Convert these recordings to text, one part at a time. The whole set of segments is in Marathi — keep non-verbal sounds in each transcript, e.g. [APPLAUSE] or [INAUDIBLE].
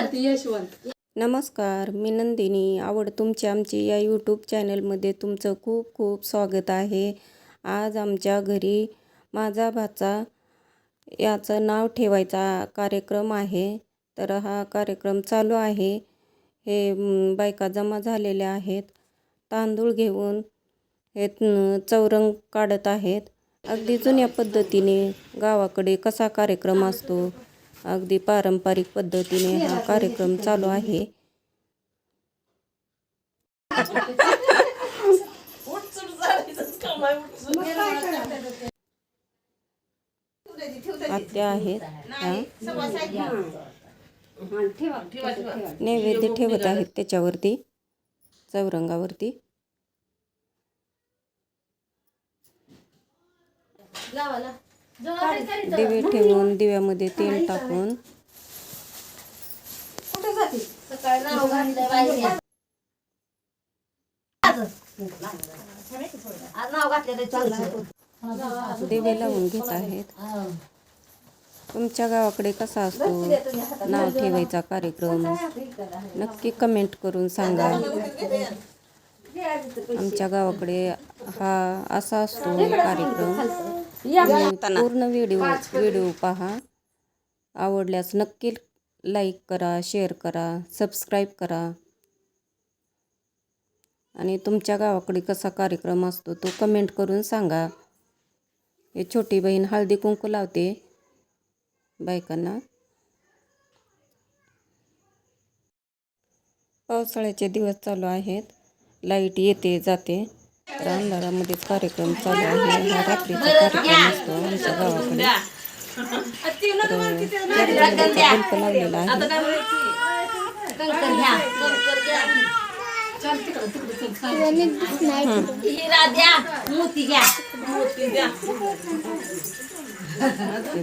यशवंत. नमस्कार मी नंदिनी. आवड तुमची आमची या यूट्यूब चॅनलमध्ये तुमचं खूप खूप स्वागत आहे. आज आमच्या घरी माझा भाचा याचं नाव ठेवायचा कार्यक्रम आहे. तर हा कार्यक्रम चालू आहे. हे बायका जमा झालेल्या आहेत. तांदूळ घेऊन हे चौरंग काढत आहेत. अगदी जुन्या पद्धतीने गावाकडे कसा कार्यक्रम असतो? अगदी पारंपरिक पद्धतीने हा कार्यक्रम चालू आहे. आत्या आहेत. नैवेद्य ठेवत आहेत त्याच्यावरती चौरंगावरती. दिवे ठेवून दिव्यामध्ये तेल टाकून. दिवे लावून घेत आहेत. तुमच्या गावाकडे कसा असतो? नाव ठेवायचा कार्यक्रम? नक्की कमेंट करून सांगा. आमच्या गावाकडे हा असा असतो कार्यक्रम. पूर्ण व्हिडिओ व्हिडिओ पहा. आवडल्यास नक्की लाईक करा शेअर करा सबस्क्राईब करा. आणि तुमच्या गावाकडे कसा कार्यक्रम असतो तो कमेंट करून सांगा. हे छोटी बहीण हळदी कुंकू लावते. बायकांना. पावसाळ्याचे दिवस चालू आहेत. लाइट येते जाते. तर अंधारामध्येच कार्यक्रम चालू आहे. हा रात्रीचा कार्यक्रम असतो आमच्या गावाकडे. तर लावलेला आहे.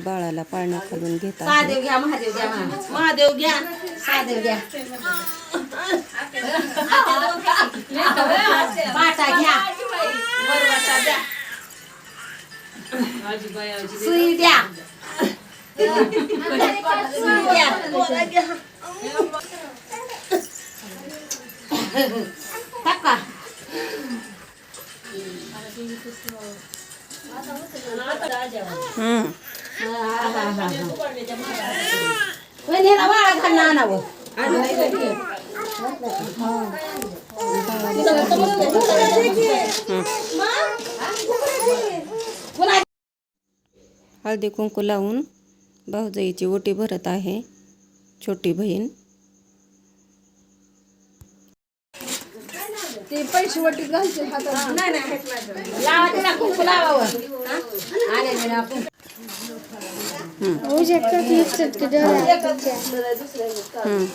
बाळाला पाळण्या खालून घेतात. महादेव घ्या महादेव घ्या. महादेव घ्या. महादेव घ्या. 吃一点。吃一点，我那个。大哥。嗯。问题他娃他哪呢？我。嗯。妈，हळदी कुंकू लावून भाऊजाईची ओटी भरत आहे. छोटी बहीण. ते पैसे वटीत घालते हातात. लावा तिला कुंकू लावावं. हम्म.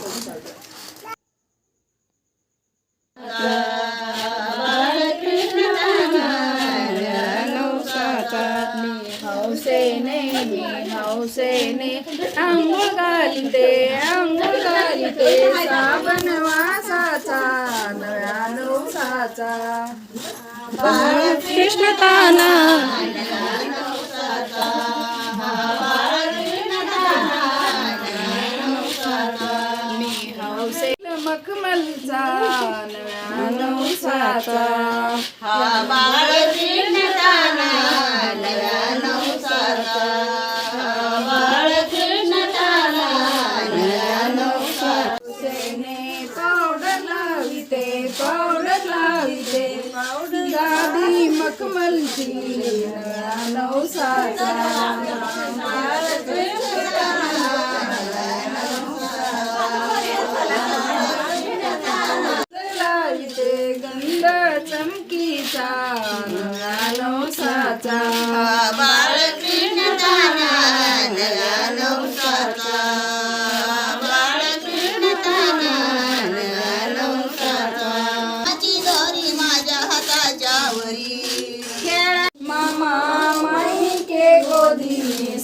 हौसेने मी हौसेने अंघोळ घालते अंघोळ घालते साबण वासाचा नव्या नवसाचा कृष्णताना मी हौसे मखमलचा नव्या नवसाचा हा बाळ कृष्णताना हौसेने أكمل ديننا نوسعنا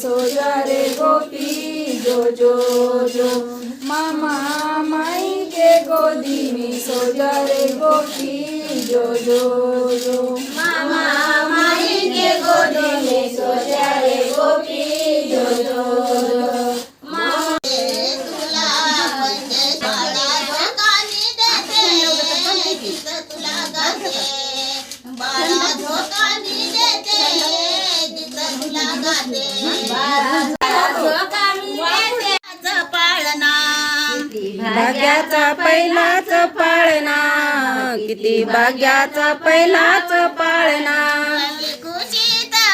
সোজা রে গোপি জো জো জো মামা মাইকে গদিমি সোজা রে গোপি জো জো জো भाग्याचा पहिलाच पाळणा. किती भाग्याचा पहिलाच पाळणा.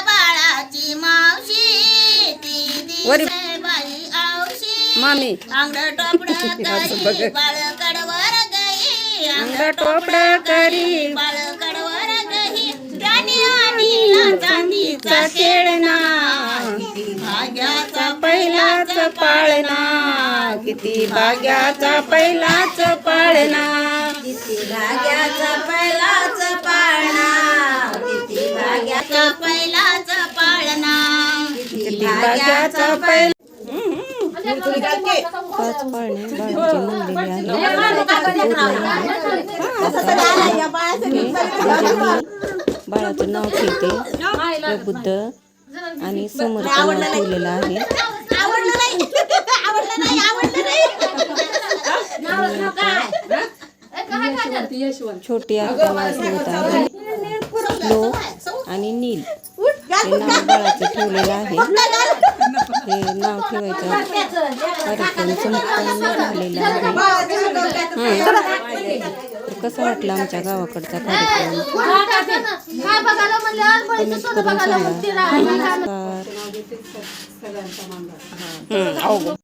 बाळाची मावशी ती वरी- दिसे बाई आवशी. मामी. अंगड टोपड [LAUGHS] करी बाळ कडवर गई अंग टोपड करी बाळ कडवर गई. त्याने आणला चांदीचा खेळणा भाग्याचा पहिलाच पाळणा. किती भाग्याचा पहिलाच पाळणा. भाग्याचा पहिलाच पाळणा. किती भाग्याचा पहिलाच पाळणा. किती भाग्याचा पहिला पाच पाळणे बाळाचे नाव ठेवते प्रबुद्ध आणि समर्थ नाव ठेवलेलं आहे आवडलं नाही आवडलं नाही आवडलं नाही छोटी नाव ठेवत आहे. श्लोक आणि नील. हे नाव बाळाचं ठेवलेलं आहे. [LAUGHS] हे नाव ठेवायचं. कार्यक्रम संपन्न झालेला आहे. हं. कसा वाटला आमच्या गावाकडचा कार्यक्रम? कमेंट करून सांगा नमस्कार